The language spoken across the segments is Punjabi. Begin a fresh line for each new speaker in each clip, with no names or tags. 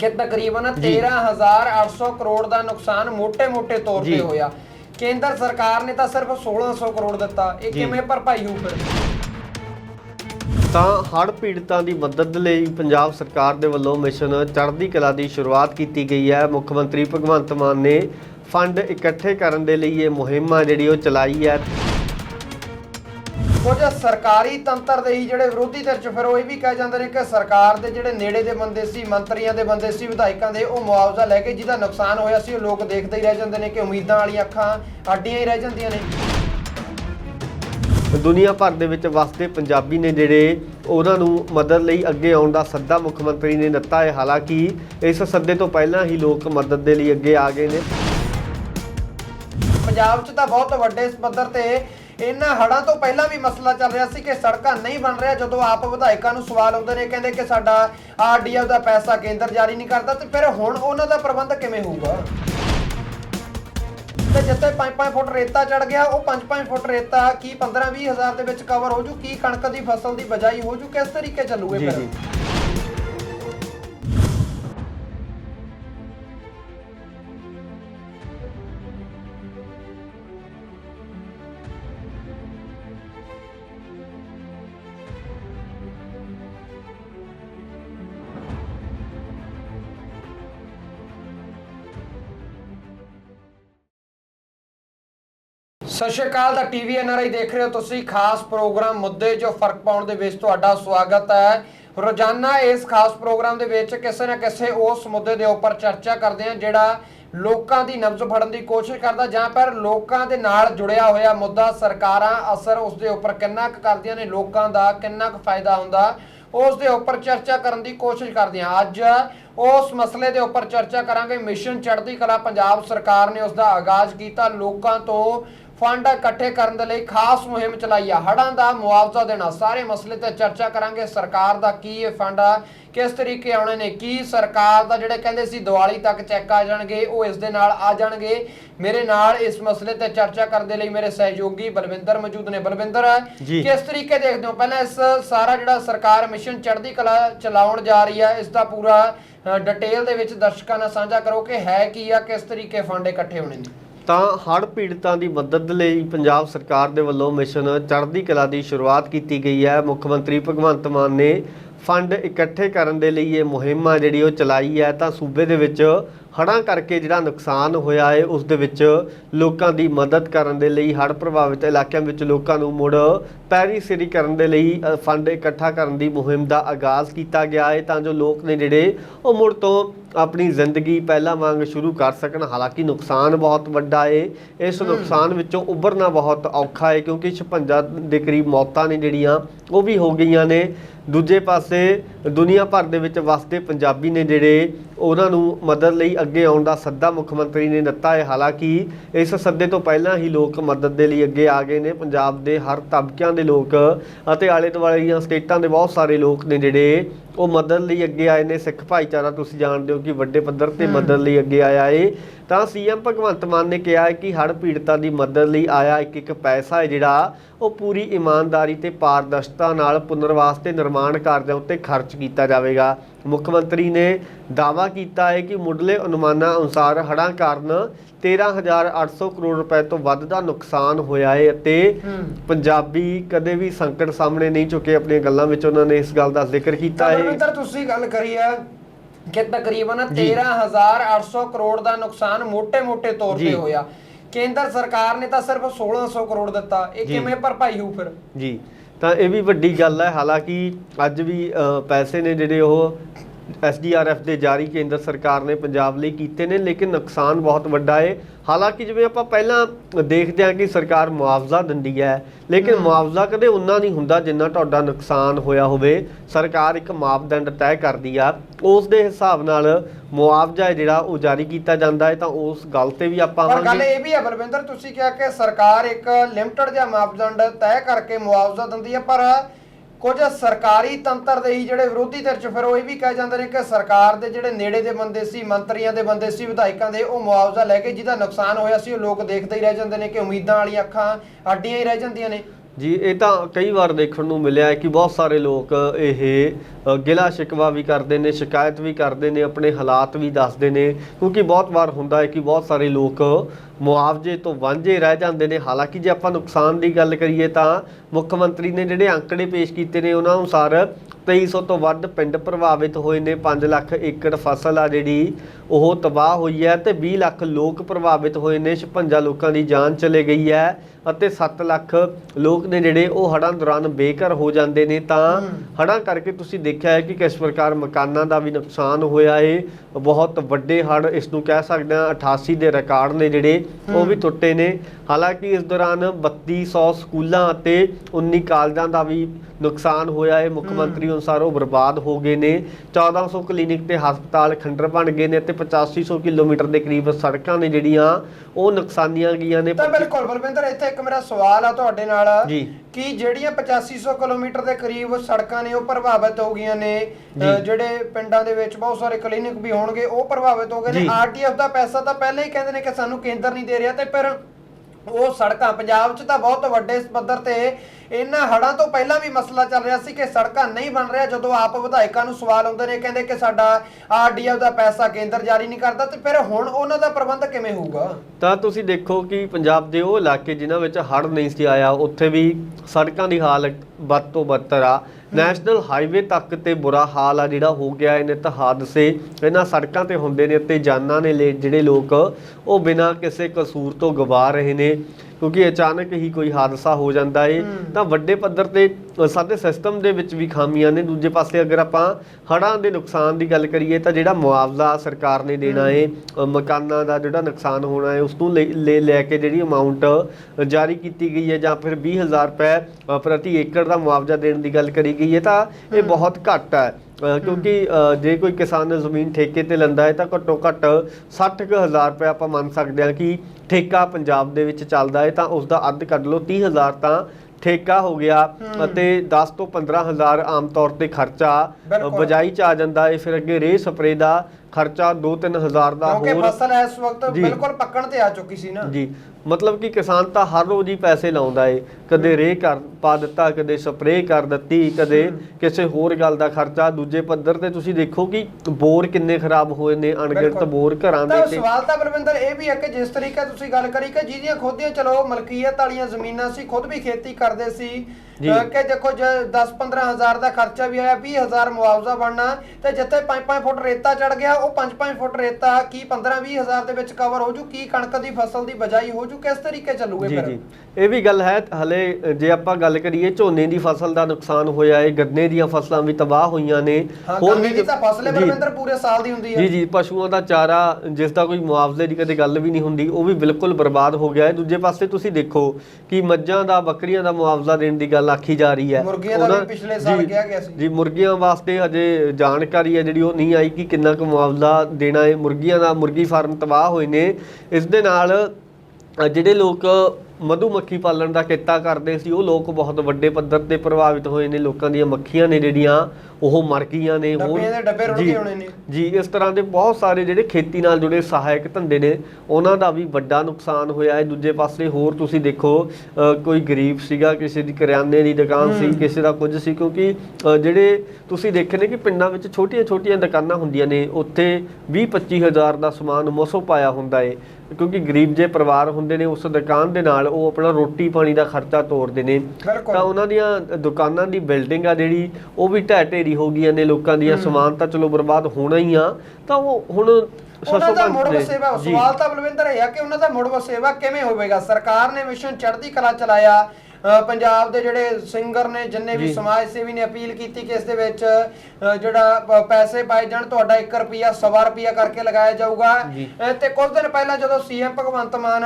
ਕਿ ਤਕਰੀਬਨ 13800 ਕਰੋੜ ਦਾ ਨੁਕਸਾਨ ਮੋٹے-ਮੋٹے ਤੌਰ ਤੇ ਹੋਇਆ। ਕੇਂਦਰ ਸਰਕਾਰ ਨੇ ਤਾਂ ਸਿਰਫ 1600 ਕਰੋੜ ਦਿੱਤਾ। ਇਹ ਕਿਵੇਂ ਭਰਪਾਈ ਹੋਊ ਫਿਰ?
ਤਾਂ ਹੜ੍ਹ ਪੀੜਤਾਂ ਦੀ ਮਦਦ ਲਈ ਪੰਜਾਬ ਸਰਕਾਰ ਦੇ ਵੱਲੋਂ ਮਿਸ਼ਨ ਚੜ੍ਹਦੀ ਕਲਾ ਦੀ ਸ਼ੁਰੂਆਤ ਕੀਤੀ ਗਈ ਹੈ। ਮੁੱਖ ਮੰਤਰੀ ਭਗਵੰਤ ਮਾਨ ਨੇ ਫੰਡ ਇਕੱਠੇ ਕਰਨ ਦੇ ਲਈ ਇਹ ਮੁਹਿੰਮ ਜਿਹੜੀ ਉਹ ਚਲਾਈ ਹੈ।
ਕੁਝ ਸਰਕਾਰੀ ਤੰਤਰ ਦੇ ਹੀ ਜਿਹੜੇ ਵਿਰੋਧੀ ਧਿਰ ਚ ਫਿਰ ਉਹ ਇਹ ਵੀ ਕਹਿ ਜਾਂਦੇ ਨੇ ਕਿ ਸਰਕਾਰ ਦੇ ਜਿਹੜੇ ਨੇੜੇ ਦੇ ਬੰਦੇ ਸੀ ਮੰਤਰੀਆਂ ਦੇ ਬੰਦੇ ਸੀ ਵਿਧਾਇਕਾਂ ਦੇ ਉਹ ਮੁਆਵਜ਼ਾ ਲੈ ਕੇ ਜਿਹਦਾ ਨੁਕਸਾਨ ਹੋਇਆ ਸੀ ਉਹ ਲੋਕ ਦੇਖਦੇ ਹੀ ਰਹਿ ਜਾਂਦੇ ਨੇ ਕਿ ਉਮੀਦਾਂ ਵਾਲੀਆਂ ਅੱਖਾਂ ਆਡੀਆਂ ਹੀ ਰਹਿ ਜਾਂਦੀਆਂ ਨੇ।
ਦੁਨੀਆ ਭਰ ਦੇ ਵਿੱਚ ਵਸਦੇ ਪੰਜਾਬੀ ਨੇ ਜਿਹੜੇ ਉਹਨਾਂ ਨੂੰ ਮਦਦ ਲਈ ਅੱਗੇ ਆਉਣ ਦਾ ਸੱਦਾ ਮੁੱਖ ਮੰਤਰੀ ਨੇ ਦਿੱਤਾ ਹੈ। ਹਾਲਾਂਕਿ ਇਸ ਸੱਦੇ ਤੋਂ ਪਹਿਲਾਂ ਹੀ ਲੋਕ ਮਦਦ ਦੇ ਲਈ ਅੱਗੇ ਆ ਗਏ ਨੇ।
ਪੰਜਾਬ 'ਚ ਤਾਂ ਬਹੁਤ ਵੱਡੇ ਪੱਧਰ ਤੇ ਇਹਨਾਂ ਹੜ੍ਹਾਂ ਤੋਂ ਪਹਿਲਾਂ ਵੀ ਮਸਲਾ ਚੱਲ ਰਿਹਾ ਸੀ ਕਿ ਸੜਕਾਂ ਨਹੀਂ ਬਣ ਰਿਹਾ ਜਦੋਂ ਆਪ ਵਿਧਾਇਕਾਂ ਨੂੰ ਸਵਾਲ ਆਉਂਦੇ ਨੇ ਕਹਿੰਦੇ ਕਿ ਸਾਡਾ ਆਰਡੀਐਫ ਦਾ ਪੈਸਾ ਕੇਂਦਰ ਜਾਰੀ ਨਹੀਂ ਕਰਦਾ ਤੇ ਫਿਰ ਹੁਣ ਉਹਨਾਂ ਦਾ ਪ੍ਰਬੰਧ ਕਿਵੇਂ ਹੋਊਗਾ? ਤੇ ਜਿੱਥੇ 5-5 ਫੁੱਟ ਰੇਤਾ ਚੜ ਗਿਆ ਉਹ 5-5 ਫੁੱਟ ਰੇਤਾ ਕੀ 15-20 ਹਜ਼ਾਰ ਦੇ ਵਿੱਚ ਕਵਰ ਹੋ ਜੂ? ਕੀ ਕਣਕ ਦੀ ਫਸਲ ਦੀ ਬਜਾਈ ਹੋ ਜੂ? ਕਿਸ ਤਰੀਕੇ ਚੱਲੂਗੇ ਫਿਰ? ਸਤਿ ਸ਼੍ਰੀ ਅਕਾਲ ਦਾ ਟੀਵੀ ਐਨਆਰਆਈ ਦੇਖ ਰਹੇ ਹੋ ਤੁਸੀਂ, ਖਾਸ ਪ੍ਰੋਗਰਾਮ ਮੁੱਦੇ ਜੋ ਫ਼ਰਕ ਪਾਉਣ ਦੇ ਵਿੱਚ ਤੁਹਾਡਾ ਸਵਾਗਤ ਹੈ। ਰੋਜ਼ਾਨਾ ਇਸ ਖਾਸ ਪ੍ਰੋਗਰਾਮ ਦੇ ਵਿੱਚ ਕਿਸੇ ਨਾ ਕਿਸੇ ਉਸ ਮੁੱਦੇ ਦੇ ਉੱਪਰ ਚਰਚਾ ਕਰਦੇ ਹਾਂ, ਜਿਹੜਾ ਲੋਕਾਂ ਦੀ ਨਬਜ਼ ਫੜਨ ਦੀ ਕੋਸ਼ਿਸ਼ ਕਰਦਾ ਜਾਂ ਪਰ ਲੋਕਾਂ ਦੇ ਨਾਲ ਜੁੜਿਆ ਹੋਇਆ ਮੁੱਦਾ, ਸਰਕਾਰਾਂ ਅਸਰ ਉਸ ਦੇ ਉੱਪਰ ਕਿੰਨਾ ਕੁ ਕਰਦੀਆਂ ਨੇ, ਲੋਕਾਂ ਦਾ ਕਿੰਨਾ ਕੁ ਫਾਇਦਾ ਹੁੰਦਾ, ਉਸ ਦੇ ਉੱਪਰ ਚਰਚਾ ਕਰਨ ਦੀ ਕੋਸ਼ਿਸ਼ ਕਰਦੇ ਹਾਂ। ਅੱਜ ਉਸ ਮਸਲੇ ਦੇ ਉੱਪਰ ਚਰਚਾ ਕਰਾਂਗੇ। ਮਿਸ਼ਨ ਚੜ੍ਹਦੀ ਕਲਾ ਪੰਜਾਬ ਸਰਕਾਰ ਨੇ ਉਸ ਦਾ ਆਗਾਜ਼ ਕੀਤਾ। ਲੋਕਾਂ ਤੋਂ ਫੰਡ ਇਕੱਠੇ ਕਰਨ ਦੇ ਲਈ ਖਾਸ ਮੁਹਿੰਮ ਚਲਾਈ ਆ। ਹੜ੍ਹਾਂ ਦਾ ਮੁਆਵਜ਼ਾ ਦੇਣਾ ਸਾਰੇ ਮਸਲੇ ਤੇ ਚਰਚਾ ਕਰਾਂਗੇ। ਸਰਕਾਰ ਦਾ ਕੀ ਇਹ ਫੰਡ ਆ? ਕਿਸ ਤਰੀਕੇ ਆਉਣੇ ਨੇ? ਕੀ ਸਰਕਾਰ ਦਾ ਜਿਹੜੇ ਕਹਿੰਦੇ ਸੀ ਦੀਵਾਲੀ ਤੱਕ ਚੈੱਕ ਆ ਜਾਣਗੇ ਉਹ ਇਸ ਦੇ ਨਾਲ ਆ ਜਾਣਗੇ? ਮੇਰੇ ਨਾਲ ਇਸ ਮਸਲੇ ਤੇ ਚਰਚਾ ਕਰਨ ਦੇ ਲਈ ਮੇਰੇ ਸਹਿਯੋਗੀ ਬਲਵਿੰਦਰ ਮੌਜੂਦ ਨੇ। ਬਲਵਿੰਦਰ। ਕਿਸ ਤਰੀਕੇ ਦੇਖਦੇ ਹੋ? ਪਹਿਲਾਂ ਇਸ ਸਾਰਾ ਜਿਹੜਾ ਸਰਕਾਰ ਮਿਸ਼ਨ ਚੜ੍ਹਦੀ ਕਲਾ ਚਲਾਉਣ ਜਾ ਰਹੀ ਹੈ ਇਸ ਦਾ ਪੂਰਾ ਡਿਟੇਲ ਦੇ ਵਿੱਚ ਦਰਸ਼ਕਾਂ ਨਾਲ ਸਾਂਝਾ ਕਰੋ ਕਿ ਹੈ ਕੀ ਆ ਕਿਸ ਤਰੀਕੇ ਫੰਡ ਇਕੱਠੇ ਹੋਣੇ ਨੇ?
ਤਾਂ ਹੜ੍ਹ ਪੀੜਤਾਂ ਦੀ ਮਦਦ ਲਈ ਪੰਜਾਬ ਸਰਕਾਰ ਦੇ ਵੱਲੋਂ ਮਿਸ਼ਨ ਚੜ੍ਹਦੀ ਕਲਾ ਦੀ ਸ਼ੁਰੂਆਤ ਕੀਤੀ ਗਈ ਹੈ। ਮੁੱਖ ਮੰਤਰੀ ਭਗਵੰਤ ਮਾਨ ਨੇ ਫੰਡ ਇਕੱਠੇ ਕਰਨ ਦੇ ਲਈ ਇਹ ਮੁਹਿੰਮ ਆ ਜਿਹੜੀ ਉਹ ਚਲਾਈ ਹੈ। ਤਾਂ ਸੂਬੇ ਦੇ ਵਿੱਚ ਹੜ੍ਹਾਂ ਕਰਕੇ ਜਿਹੜਾ ਨੁਕਸਾਨ ਹੋਇਆ ਹੈ ਉਸ ਦੇ ਵਿੱਚ ਲੋਕਾਂ ਦੀ ਮਦਦ ਕਰਨ ਦੇ ਲਈ ਹੜ੍ਹ ਪ੍ਰਭਾਵਿਤ ਇਲਾਕਿਆਂ ਵਿੱਚ ਲੋਕਾਂ ਨੂੰ ਮੁੜ ਪੈਰੀ ਸਿਰੀ ਕਰਨ ਦੇ ਲਈ ਫੰਡ ਇਕੱਠਾ ਕਰਨ ਦੀ ਮੁਹਿੰਮ ਦਾ ਆਗਾਜ਼ ਕੀਤਾ ਗਿਆ ਹੈ। ਤਾਂ ਜੋ ਲੋਕ ਨੇ ਜਿਹੜੇ ਉਹ ਮੁੜ ਤੋਂ ਆਪਣੀ ਜ਼ਿੰਦਗੀ ਪਹਿਲਾਂ ਵਾਂਗ ਸ਼ੁਰੂ ਕਰ ਸਕਣ। ਹਾਲਾਂਕਿ ਨੁਕਸਾਨ ਬਹੁਤ ਵੱਡਾ ਹੈ। ਇਸ ਨੁਕਸਾਨ ਵਿੱਚੋਂ ਉੱਭਰਨਾ ਬਹੁਤ ਔਖਾ ਹੈ ਕਿਉਂਕਿ 56 ਦੇ ਕਰੀਬ ਮੌਤਾਂ ਨੇ ਜਿਹੜੀਆਂ ਉਹ ਵੀ ਹੋ ਗਈਆਂ ਨੇ। ਦੂਜੇ ਪਾਸੇ ਦੁਨੀਆ ਭਰ ਦੇ ਵਿੱਚ ਵਸਦੇ ਪੰਜਾਬੀ ਨੇ ਜਿਹੜੇ ਉਹਨਾਂ ਨੂੰ ਮਦਦ ਲਈ ਅੱਗੇ ਆਉਣ ਦਾ ਸੱਦਾ ਮੁੱਖ ਮੰਤਰੀ ਨੇ ਦਿੱਤਾ ਹੈ। ਹਾਲਾਂਕਿ ਇਸ ਸੱਦੇ ਤੋਂ ਪਹਿਲਾਂ ਹੀ ਲੋਕ ਮਦਦ ਦੇ ਲਈ ਅੱਗੇ ਆ ਗਏ ਨੇ। ਪੰਜਾਬ ਦੇ ਹਰ ਤਬਕਿਆਂ ਦੇ ਲੋਕ ਅਤੇ ਆਲੇ ਦੁਆਲੇ ਦੀਆਂ ਸਟੇਟਾਂ ਦੇ ਬਹੁਤ ਸਾਰੇ ਲੋਕ ਨੇ ਜਿਹੜੇ ਉਹ ਮਦਦ ਲਈ ਅੱਗੇ ਆਏ ਨੇ। ਸਿੱਖ ਭਾਈਚਾਰਾ ਤੁਸੀਂ ਜਾਣਦੇ ਹੋ ਕਿ ਵੱਡੇ ਪੱਧਰ ਤੇ ਮਦਦ ਲਈ ਅੱਗੇ ਆਇਆ ਏ। ਤਾਂ ਸੀਐਮ ਭਗਵੰਤ ਮਾਨ ਨੇ ਕਿਹਾ ਹੈ ਕਿ ਹੜ੍ਹ ਪੀੜਤਾਂ ਦੀ ਮਦਦ ਲਈ ਆਇਆ ਇੱਕ ਇੱਕ ਪੈਸਾ ਹੈ ਜਿਹੜਾ ਉਹ ਪੂਰੀ ਇਮਾਨਦਾਰੀ ਤੇ ਪਾਰਦਰਸ਼ਤਾ ਨਾਲ ਪੁਨਰਵਾਸ ਤੇ ਨਿਰਮਾਣ ਕਾਰਜਾਂ ਉੱਤੇ ਖਰਚ ਕੀਤਾ ਜਾਵੇਗਾ। ਮੁੱਖ ਮੰਤਰੀ ਨੇ ਦਾਅਵਾ ਕੀਤਾ ਹੈ ਕਿ ਮੁੱਢਲੇ ਅਨੁਮਾਨਾਂ ਅਨੁਸਾਰ ਹੜ੍ਹਾਂ ਕਾਰਨ 13800 ਕਰੋੜ ਰੁਪਏ ਤੋਂ ਵੱਧ ਦਾ ਨੁਕਸਾਨ ਹੋਇਆ ਹੈ ਅਤੇ ਪੰਜਾਬੀ ਕਦੇ ਵੀ ਸੰਕਟ ਸਾਹਮਣੇ ਨਹੀਂ ਝੁਕੇ ਆਪਣੀਆਂ ਗੱਲਾਂ ਵਿੱਚ ਉਹਨਾਂ ਨੇ ਇਸ ਗੱਲ ਦਾ ਜ਼ਿਕਰ ਕੀਤਾ ਹੈ।
ਤੁਸੀਂ ਗੱਲ ਕਰੀ ਆ ਕਿ ਤਕਰੀਬਨ 13800 ਕਰੋੜ ਦਾ ਨੁਕਸਾਨ ਮੋٹے-ਮੋਟੇ ਤੌਰ ਤੇ ਹੋਇਆ। ਕੇਂਦਰ ਸਰਕਾਰ ਨੇ ਤਾਂ ਸਿਰਫ 1600 ਕਰੋੜ ਦਿੱਤਾ। ਇਹ ਕਿਵੇਂ ਭਰਪਾਈ ਹੋਊ ਫਿਰ?
ਜੀ। ਤਾਂ ਇਹ ਵੀ ਵੱਡੀ ਗੱਲ ਹੈ। ਹਾਲਾਂਕਿ ਅੱਜ ਵੀ ਪੈਸੇ ਨੇ ਜਿਹੜੇ ਉਹ ਐਸਡੀਆਰਐਫ ਦੇ ਜਾਰੀ ਕੇਂਦਰ ਸਰਕਾਰ ਨੇ ਪੰਜਾਬ ਲਈ ਕੀਤੇ ਨੇ ਲੇਕਿਨ ਨੁਕਸਾਨ ਬਹੁਤ ਵੱਡਾ ਹੈ ਹਾਲਾਂਕਿ ਜਿਵੇਂ ਆਪਾਂ ਪਹਿਲਾਂ ਦੇਖਦੇ ਹਾਂ ਕਿ ਸਰਕਾਰ ਮੁਆਵਜ਼ਾ ਦਿੰਦੀ ਹੈ ਲੇਕਿਨ ਮੁਆਵਜ਼ਾ ਕਦੇ ਉਨਾ ਨਹੀਂ ਹੁੰਦਾ ਜਿੰਨਾ ਤੁਹਾਡਾ ਨੁਕਸਾਨ ਹੋਇਆ ਹੋਵੇ। ਸਰਕਾਰ ਇੱਕ ਮਾਪਦੰਡ ਤੈਅ ਕਰਦੀ ਆ। ਉਸ ਦੇ ਹਿਸਾਬ ਨਾਲ ਮੁਆਵਜ਼ਾ ਜਿਹੜਾ ਉਹ ਜਾਰੀ ਕੀਤਾ ਜਾਂਦਾ ਹੈ ਤਾਂ ਉਸ ਗੱਲ ਤੇ ਵੀ ਆਪਾਂ
ਪਰ ਗੱਲ ਇਹ ਵੀ ਹੈ ਬਲਵਿੰਦਰ ਤੁਸੀਂ ਕਿਹਾ ਕਿ ਸਰਕਾਰ ਇੱਕ ਲਿਮਟਡ ਜਿਹਾ ਮਾਪਦੰਡ ਤੈਅ ਕਰਕੇ ਮੁਆਵਜ਼ਾ ਦਿੰਦੀ ਹੈ ਪਰ ਕੁਝ ਸਰਕਾਰੀ ਤੰਤਰ ਦੇ ਹੀ ਜਿਹੜੇ ਵਿਰੋਧੀ ਧਿਰ ਚ ਫਿਰ ਉਹ ਇਹ ਵੀ ਕਹਿ ਜਾਂਦੇ ਨੇ ਕਿ ਸਰਕਾਰ ਦੇ ਜਿਹੜੇ ਨੇੜੇ ਦੇ ਬੰਦੇ ਸੀ, ਮੰਤਰੀਆਂ ਦੇ ਬੰਦੇ ਸੀ, ਵਿਧਾਇਕਾਂ ਦੇ, ਉਹ ਮੁਆਵਜ਼ਾ ਲੈ ਕੇ ਜਿਹਦਾ ਨੁਕਸਾਨ ਹੋਇਆ ਸੀ, ਉਹ ਲੋਕ ਦੇਖਦੇ ਹੀ ਰਹਿ ਜਾਂਦੇ ਨੇ ਕਿ ਉਮੀਦਾਂ ਵਾਲੀਆਂ ਅੱਖਾਂ ਅੱਡੀਆਂ ਹੀ ਰਹਿ ਜਾਂਦੀਆਂ ਨੇ।
ਜੀ, ਇਹ ਤਾਂ ਕਈ ਵਾਰ ਦੇਖਣ ਨੂੰ ਮਿਲਿਆ ਹੈ ਕਿ ਬਹੁਤ ਸਾਰੇ ਲੋਕ ਇਹ ਗਿਲਾ ਸ਼ਿਕਵਾ ਵੀ ਕਰਦੇ ਨੇ, ਸ਼ਿਕਾਇਤ ਵੀ ਕਰਦੇ ਨੇ, ਆਪਣੇ ਹਾਲਾਤ ਵੀ ਦੱਸਦੇ ਨੇ, ਕਿਉਂਕਿ ਬਹੁਤ ਵਾਰ ਹੁੰਦਾ ਹੈ ਕਿ ਬਹੁਤ ਸਾਰੇ ਲੋਕ ਮੁਆਵਜ਼ੇ ਤੋਂ ਵਾਂਝੇ ਰਹਿ ਜਾਂਦੇ ਨੇ। ਹਾਲਾਂਕਿ ਜੇ ਆਪਾਂ ਨੁਕਸਾਨ ਦੀ ਗੱਲ ਕਰੀਏ ਤਾਂ ਮੁੱਖ ਮੰਤਰੀ ਨੇ ਜਿਹੜੇ ਅੰਕੜੇ ਪੇਸ਼ ਕੀਤੇ ਨੇ ਉਹਨਾਂ ਅਨੁਸਾਰ 2300 ਤੋਂ ਵੱਧ ਪਿੰਡ ਪ੍ਰਭਾਵਿਤ ਹੋਏ ਨੇ। 5 ਲੱਖ ਏਕੜ ਫਸਲ ਆ ਜਿਹੜੀ ਉਹ ਤਬਾਹ ਹੋਈ ਹੈ ਤੇ 20 ਲੱਖ ਲੋਕ ਪ੍ਰਭਾਵਿਤ ਹੋਏ ਨੇ। 56 ਲੋਕਾਂ ਦੀ ਜਾਨ ਚਲੇ ਗਈ ਹੈ ਅਤੇ 7 ਲੱਖ ਲੋਕ ਨੇ ਜਿਹੜੇ ਉਹ ਹੜ੍ਹਾਂ ਦੌਰਾਨ ਬੇਘਰ ਹੋ ਜਾਂਦੇ ਨੇ। ਤਾਂ ਹੜ੍ਹਾਂ ਕਰਕੇ ਤੁਸੀਂ ਦੇਖਿਆ ਹੈ ਕਿ ਕਿਸ ਪ੍ਰਕਾਰ ਮਕਾਨਾਂ ਦਾ ਵੀ ਨੁਕਸਾਨ ਹੋਇਆ ਹੈ ਬਹੁਤ ਵੱਡੇ ਹੜ੍ਹ ਇਸ ਨੂੰ ਕਹਿ ਸਕਦੇ ਹਾਂ 88 ਦੇ ਰਿਕਾਰਡ ਨੇ ਜਿਹੜੇ। ਉਹ ਵੀ ਟੁੱਟੇ ਨੇ। ਹਾਲਾਂਕਿ ਇਸ ਦੌਰਾਨ 3200 ਸਕੂਲਾਂ ਅਤੇ 19 ਕਾਲਜਾਂ ਦਾ ਵੀ ਨੁਕਸਾਨ ਹੋਇਆ ਹੈ। ਮੁੱਖ ਮੰਤਰੀ ਅਨੁਸਾਰ ਉਹ ਬਰਬਾਦ ਹੋ ਗਏ ਨੇ। 1400 ਕਲੀਨਿਕ ਤੇ ਹਸਪਤਾਲ ਖੰਡਰ ਬਣ ਗਏ ਨੇ ਤੇ 8500 ਕਿਲੋਮੀਟਰ ਦੇ ਕਰੀਬ ਸੜਕਾਂ ਨੇ ਜਿਹੜੀਆਂ ਉਹ ਨੁਕਸਾਨੀਆਂ ਗਈਆਂ ਨੇ।
ਤਾਂ ਬਿਲਕੁਲ ਬਲਵਿੰਦਰ ਇੱਥੇ ਇੱਕ ਮੇਰਾ ਸਵਾਲ ਆ ਤੁਹਾਡੇ ਨਾਲ।
ਜੀ।
ਕਿ ਜਿਹੜੀਆਂ 8500 ਕਿਲੋਮੀਟਰ ਦੇ ਕਰੀਬ ਸੜਕਾਂ ਨੇ ਉਹ ਪ੍ਰਭਾਵਿਤ ਹੋ ਗਈਆਂ ਨੇ। ਜਿਹੜੇ ਪਿੰਡਾਂ ਦੇ ਵਿੱਚ ਬਹੁਤ ਸਾਰੇ ਕਲੀਨਿਕ ਵੀ ਹੋਣਗੇ ਉਹ ਪ੍ਰਭਾਵਿਤ ਹੋ ਗਏ ਨੇ। ਆਰਟੀਐਫ ਦਾ ਪੈਸਾ ਤਾਂ ਪਹਿਲਾਂ ਹੀ ਕਹਿੰਦੇ ਨੇ ਕਿ ਸਾਨੂੰ ਕੇਂਦਰ ਨਹੀਂ ਦੇ ਰਿਹਾ ਤੇ ਫਿਰ ਉਹ ਸੜਕਾਂ, ਪੰਜਾਬ 'ਚ ਤਾਂ ਬਹੁਤ ਵੱਡੇ ਪੱਧਰ ਤੇ ਇਹਨਾਂ ਹੜ੍ਹਾਂ ਤੋਂ ਪਹਿਲਾਂ ਵੀ ਮਸਲਾ ਚੱਲ ਰਿਹਾ ਸੀ ਕਿ ਸੜਕਾਂ ਨਹੀਂ ਬਣ ਰਿਹਾ, ਜਦੋਂ ਆਪ ਵਿਧਾਇਕਾਂ ਨੂੰ ਸਵਾਲ ਆਉਂਦੇ ਨੇ, ਕਹਿੰਦੇ ਕਿ ਸਾਡਾ ਆਰਡੀਐਫ ਦਾ ਪੈਸਾ ਕੇਂਦਰ ਜਾਰੀ ਨਹੀਂ ਕਰਦਾ, ਤੇ ਫਿਰ ਹੁਣ ਉਹਨਾਂ ਦਾ ਪ੍ਰਬੰਧ ਕਿਵੇਂ ਹੋਊਗਾ?
ਤਾਂ ਤੁਸੀਂ ਦੇਖੋ ਕਿ ਪੰਜਾਬ ਦੇ ਉਹ ਇਲਾਕੇ ਜਿਨ੍ਹਾਂ ਵਿੱਚ ਹੜ੍ਹ ਨਹੀਂ ਸੀ ਆਇਆ, ਉੱਥੇ ਵੀ ਸੜਕਾਂ ਦੀ ਹਾਲਤ ਵੱਧ ਤੋਂ ਬਦਤਰ ਆ ਨੈਸ਼ਨਲ ਹਾਈਵੇ ਤੱਕ ਤੇ ਬੁਰਾ ਹਾਲ ਆ ਜਿਹੜਾ ਹੋ ਗਿਆ। ਇਹਨੇ ਤਾਂ ਹਾਦਸੇ ਇਹਨਾਂ ਸੜਕਾਂ ਤੇ ਹੁੰਦੇ ਨੇ ਤੇ ਜਾਨਾਂ ਨੇ ਲੈ ਜਿਹੜੇ ਲੋਕ ਉਹ ਬਿਨਾਂ ਕਿਸੇ ਕਸੂਰ ਤੋਂ ਗਵਾ ਰਹੇ ਨੇ। ਕਿਉਂਕਿ ਅਚਾਨਕ ਹੀ ਕੋਈ ਹਾਦਸਾ ਹੋ ਜਾਂਦਾ ਏ ਤਾਂ ਵੱਡੇ ਪੱਧਰ ਤੇ ਸਾਡੇ ਸਿਸਟਮ ਦੇ ਵਿੱਚ ਵੀ ਖਾਮੀਆਂ ਨੇ। ਦੂਜੇ ਪਾਸੇ ਅਗਰ ਆਪਾਂ ਹੜ੍ਹਾਂ ਦੇ ਨੁਕਸਾਨ ਦੀ ਗੱਲ ਕਰੀਏ ਤਾਂ ਜਿਹੜਾ ਮੁਆਵਜ਼ਾ ਸਰਕਾਰ ਨੇ ਦੇਣਾ ਏ ਮਕਾਨਾਂ ਦਾ ਜਿਹੜਾ ਨੁਕਸਾਨ ਹੋਣਾ ਹੈ ਉਸ ਨੂੰ ਲੈ- ਲੈ ਕੇ ਜਿਹੜੀ ਅਮਾਉਂਟ ਜਾਰੀ ਕੀਤੀ ਗਈ ਹੈ ਜਾਂ ਫਿਰ 20000 ਰੁਪਏ ਪ੍ਰਤੀ ਏਕੜ ਦਾ ਮੁਆਵਜ਼ਾ ਦੇਣ ਦੀ ਗੱਲ ਕਰੀ ਗਈ ਹੈ ਤਾਂ ਇਹ ਬਹੁਤ ਘੱਟ ਹੈ। ਕਿਉਂਕਿ ਜੇ ਕੋਈ ਕਿਸਾਨ ਜ਼ਮੀਨ ਠੇਕੇ ਤੇ ਲੈਂਦਾ ਹੈ ਤਾਂ ਘੱਟੋ ਘੱਟ 60000 ਰੁਪਏ ਆਪਾਂ ਮੰਨ ਸਕਦੇ ਹਾਂ ਕਿ ਠੇਕਾ ਪੰਜਾਬ ਦੇ ਵਿੱਚ ਚੱਲਦਾ ਹੈ ਤਾਂ ਉਸ ਦਾ ਅੱਧ ਕੱਢ ਲਓ 30000 ਤਾਂ ਠੇਕਾ ਹੋ ਗਿਆ ਅਤੇ 10 ਤੋਂ 15000 ਆਮ ਤੌਰ ਤੇ ਖਰਚਾ। ਬਜਾਈ ਚ ਆ ਜਾਂਦਾ ਹੈ ਫਿਰ ਅੱਗੇ ਰੇ ਸਪਰੇ ਦਾ ਖਰਚਾ 2-3000 ਦਾ
ਕਿਉਂਕਿ
ਹੋਰ
ਫਸਲ ਇਸ ਵਕਤ
ਜੀ।
ਬਿਲਕੁਲ ਪੱਕਣ ਤੇ ਆ ਚੁੱਕੀ ਸੀ ਨਾ।
ਜੀ ਮਤਲਬ ਕਿ ਕਿਸਾਨ ਤਾਂ ਹਰ ਰੋਜ਼ ਹੀ ਪੈਸੇ ਲਾਉਂਦਾ ਏ। ਕਦੇ ਰੇ ਕਰ ਪਾ ਦਿੱਤਾ ਕਦੇ ਸਪਰੇਅ ਕਰ ਦਿੱਤੀ ਕਦੇ ਕਿਸੇ ਹੋਰ ਗੱਲ ਦਾ ਖਰਚਾ। ਦੂਜੇ ਪੱਧਰ ਤੇ ਤੁਸੀਂ ਦੇਖੋ ਕਿ ਬੋਰ ਕਿੰਨੇ ਖਰਾਬ ਹੋਏ ਨੇ ਅਣਗਿਣਤ
ਬਿਲਕੁਲ।
ਬੋਰ ਘਰਾਂ ਦੇ
ਤਾਂ
ਤੇ।
ਸਵਾਲ ਤਾਂ ਬਲਵਿੰਦਰ ਇਹ ਵੀ ਹੈ ਕਿ ਜਿਸ ਤਰੀਕੇ ਤੁਸੀਂ ਗੱਲ ਕਰੀ ਕਿ ਜਿਹਦੀਆਂ ਖੁਦ ਦੀਆਂ ਚਲੋ ਮਲਕੀਅਤ ਵਾਲੀਆਂ ਜ਼ਮੀਨਾਂ ਸੀ ਖੁਦ ਵੀ ਖੇਤੀ ਕਰਦੇ ਸੀ। ਕਿ ਦੇਖੋ ਜੇ 10-15 ਹਜ਼ਾਰ ਦਾ ਖਰਚਾ ਵੀ ਆਇਆ 20 ਹਜ਼ਾਰ ਮੁਆਵਜ਼ਾ ਬਣਨਾ ਤੇ ਜਿੱਥੇ 5-5 ਫੁੱਟ ਰੇਤਾ ਚੜ ਗਿਆ ਉਹ 5-5 ਫੁੱਟ ਰੇਤਾ ਕੀ 15-20 ਹਜ਼ਾਰ ਦੇ ਵਿੱਚ ਕਵਰ ਹੋ ਜੂ ਕੀ ਕਣਕ ਦੀ ਫਸਲ ਦੀ ਬਜਾਈ ਹੋ ਜੂ ਕਿਸ ਤਰੀਕੇ ਚੱਲੂਗੇ ਫਿਰ?
ਜੀ। ਇਹ ਵੀ ਗੱਲ ਹੈ ਹਲੇ ਜੇ ਆਪਾਂ ਗੱਲ ਕਰੀਏ ਝੋਨੇ ਦੀ ਫਸਲ ਦਾ ਨੁਕਸਾਨ ਹੋਇਆ ਹੈ ਗੰਨੇ ਦੀਆਂ ਫਸਲਾਂ ਵੀ ਤਬਾਹ ਹੋਈਆਂ ਨੇ ਹੋਰ
ਦੀ ਤਾਂ ਫਸਲ ਹੈ। ਬਲਵਿੰਦਰ ਪੂਰੇ ਸਾਲ ਦੀ ਹੁੰਦੀ ਹੈ
ਜੀ ਜੀ ਪਸ਼ੂਆਂ ਦਾ ਚਾਰਾ ਜਿਸ ਦਾ ਕੋਈ ਮੁਆਵਜ਼ੇ ਦੀ ਕਦੇ ਗੱਲ ਵੀ ਨਹੀਂ ਹੁੰਦੀ ਉਹ ਵੀ ਬਿਲਕੁਲ ਬਰਬਾਦ ਹੋ ਗਿਆ ਹੈ ਦੂਜੇ ਪਾਸੇ ਤੁਸੀਂ ਦੇਖੋ ਕਿ ਮੱਝਾਂ ਦਾ ਬੱਕਰੀਆਂ ਦਾ ਮੁਆਵਜ਼ਾ ਦੇਣ ਦੀ ਗੱਲ ਆਖੀ ਜਾ ਰਹੀ ਹੈ।
ਮੁਰਗੀਆਂ ਦਾ ਵੀ ਪਿਛਲੇ ਸਾਲ ਕਿਹਾ ਗਿਆ ਸੀ।
ਜੀ ਮੁਰਗੀਆਂ ਵਾਸਤੇ ਹਜੇ ਜਾਣਕਾਰੀ ਹੈ ਜਿਹੜੀ ਉਹ ਨਹੀਂ ਆਈ ਕਿ ਕਿੰਨਾ ਕੁ ਮੁਆਵਜ਼ਾ ਦੇਣਾ ਹੈ। ਮੁਰਗੀਆਂ ਦਾ ਮੁਰਗੀ ਫਾਰਮ ਤਬਾਹ ਹੋਏ ਨੇ। ਇਸ ਦੇ ਨਾਲ ਜਿਹੜੇ ਲੋਕ ਮਧੂ ਮੱਖੀ ਪਾਲਣ ਦਾ ਕਿੱਤਾ ਕਰਦੇ ਸੀ। ਉਹ ਲੋਕ ਬਹੁਤ ਵੱਡੇ ਪੱਧਰ ਤੇ ਪ੍ਰਭਾਵਿਤ ਹੋਏ ਨੇ। ਲੋਕਾਂ ਦੀਆਂ ਮੱਖੀਆਂ ਨੇ ਜਿਹੜੀਆਂ ਉਹ ਮਰ ਗਈਆਂ ਨੇ।
ਡੱਬਿਆਂ ਦੇ ਡੱਬੇ ਰੁੜ
ਜੀ,
ਗਏ ਹੋਣੇ ਨੇ।
ਜੀ ਇਸ ਤਰ੍ਹਾਂ ਦੇ ਬਹੁਤ ਸਾਰੇ ਜਿਹੜੇ ਖੇਤੀ ਨਾਲ ਜੁੜੇ ਸਹਾਇਕ ਧੰਦੇ ਨੇ ਉਹਨਾਂ ਦਾ ਵੀ ਵੱਡਾ ਨੁਕਸਾਨ ਹੋਇਆ ਹੈ। ਦੂਜੇ ਪਾਸੇ ਹੋਰ ਤੁਸੀਂ ਦੇਖੋ ਕੋਈ ਗਰੀਬ ਸੀਗਾ ਕਿਸੇ ਦੀ ਕਰਿਆਨੇ ਦੀ ਦੁਕਾਨ ਸੀ ਕਿਸੇ ਦਾ ਕੁਝ ਸੀ ਕਿਉਂਕਿ ਜਿਹੜੇ ਤੁਸੀਂ ਦੇਖੇ ਨੇ ਕਿ ਪਿੰਡਾਂ ਵਿੱਚ ਛੋਟੀਆਂ-ਛੋਟੀਆਂ ਦੁਕਾਨਾਂ ਹੁੰਦੀਆਂ ਨੇ ਉੱਥੇ 20-25 ਹਜ਼ਾਰ ਦਾ ਸਮਾਨ ਮੋਸੋ ਪਾਇਆ ਹੁੰਦਾ ਏ। ਕਿਉਂਕਿ ਗਰੀਬ ਜੇ ਪਰਿਵਾਰ ਹੁੰਦੇ ਨੇ ਉਸ ਦੁਕਾਨ ਦੇ ਨਾਲ ਉਹ ਆਪਣਾ ਰੋਟੀ ਪਾਣੀ ਦਾ ਖਰਚਾ ਤੋਰਦੇ ਨੇ। ਤਾਂ ਉਹਨਾਂ ਦੀਆਂ ਦੁਕਾਨਾਂ ਦੀ ਬਿਲਡਿੰਗ ਆ ਜਿਹੜੀ ਉਹ ਵੀ ਢਹਿ ਢੇਰੀ ਹੋ ਗਈਆਂ ਨੇ ਲੋਕਾਂ ਦੀਆਂ। ਸਮਾਨ ਤਾਂ ਚਲੋ ਬਰਬਾਦ ਹੋਣਾ ਹੀ ਆ। ਤਾਂ ਉਹ ਹੁਣ
ਉਹਨਾਂ ਦਾ ਮੁੜ ਵਸੇਵਾ। ਸਵਾਲ ਤਾਂ ਬਲਵਿੰਦਰ ਆ ਕਿ ਉਹਨਾਂ ਦਾ ਮੁੜ ਵਸੇਵਾ ਕਿਵੇਂ ਹੋਵੇਗਾ? ਸਰਕਾਰ ਨੇ ਮਿਸ਼ਨ ਚੜ੍ਹਦੀ ਕਲਾ ਚਲਾਇਆ ਪੰਜਾਬ ਦੇ ਜਿਹੜੇ ਸਿੰਗਰ ਨੇ ਜਿੰਨੇ ਵੀ। ਸਮਾਜ ਸੇਵੀ ਨੇ ਅਪੀਲ ਕੀਤੀ ਕਿ ਇਸ ਦੇ ਵਿੱਚ ਜਿਹੜਾ ਪੈਸੇ ਪਾਏ ਜਾਣ ਤੁਹਾਡਾ 1 ਰੁਪਿਆ ਸਵਾ ਰੁਪਿਆ ਕਰਕੇ ਲਗਾਇਆ ਜਾਊਗਾ ਤੇ ਕੁਝ ਦਿਨ ਪਹਿਲਾਂ ਜਦੋਂ ਸੀਐਮ ਭਗਵੰਤ ਮਾਨ